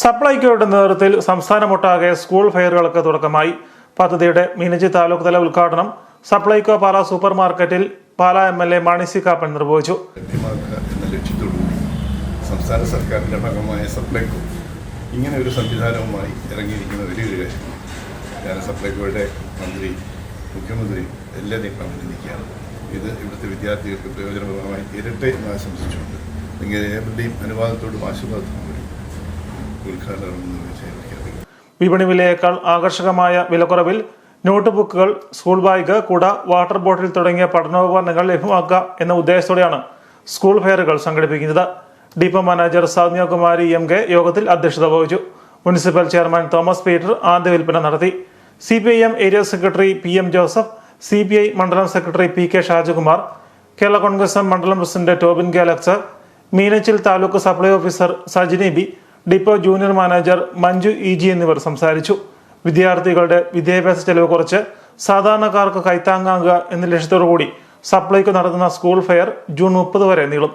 സപ്ലൈകോയുടെ നേതൃത്വത്തിൽ സംസ്ഥാനമൊട്ടാകെ സ്കൂൾ ഫെയറുകൾക്ക് തുടക്കമായി. പദ്ധതിയുടെ മിനിജി താലൂക്ക് തല ഉദ്ഘാടനം സപ്ലൈകോ പാല സൂപ്പർ മാർക്കറ്റിൽ Pala M L A Mani C Kappan നിർവഹിച്ചു. സംസ്ഥാന സർക്കാരിന്റെ ഭാഗമായ സപ്ലൈകോ ഇങ്ങനെ ഒരു സംവിധാനവുമായി ഇറങ്ങിയിരിക്കുന്ന വലിയൊരു കാര്യമാണ്. ഞാൻ സപ്ലൈകോയുടെ മന്ത്രി മുഖ്യമന്ത്രി എല്ലാവരെയും അഭിനന്ദിക്കുകയാണ് ഇത് ഇവിടുത്തെ വിദ്യാർത്ഥികൾക്ക് പ്രയോജനപ്രദമായി ഇരട്ടെ ആശംസിച്ചുകൊണ്ട് ഇങ്ങനെ ഏവരുടെയും അനുവാദത്തോടും ആശീർവാദത്തോടും ഉദ്ഘാടനം വിപണി വിലയേക്കാൾ ആകർഷകമായ വിലക്കുറവിൽ നോട്ട് ബുക്കുകൾ സ്കൂൾ ബാഗ് കുട വാട്ടർ ബോട്ടിൽ തുടങ്ങിയ പഠനോപകരണങ്ങൾ ലഭ്യമാക്കുക എന്ന ഉദ്ദേശത്തോടെയാണ് സ്കൂൾ ഫെയറുകൾ സംഘടിപ്പിക്കുന്നത്. Depot manager Soumyakumari M K യോഗത്തിൽ അധ്യക്ഷത വഹിച്ചു. മുനിസിപ്പൽ ചെയർമാൻ തോമസ് പീറ്റർ ആദ്യ വിൽപ്പന നടത്തി. C P I M area secretary P M Joseph C P I മണ്ഡലം secretary P K Shajakumar Kerala Congress M മണ്ഡലം president Tobin K അലക്സർ Meenachil taluk supply officer Sajini B depot junior manager Manju E G എന്നിവർ സംസാരിച്ചു. വിദ്യാർത്ഥികളുടെ വിദ്യാഭ്യാസ ചെലവ് കുറച്ച് സാധാരണക്കാർക്ക് കൈത്താങ്ങാകുക എന്ന ലക്ഷ്യത്തോടു കൂടി സപ്ലൈക്ക് നടത്തുന്ന സ്കൂൾ ഫെയർ ജൂൺ മുപ്പത് വരെ നീളും.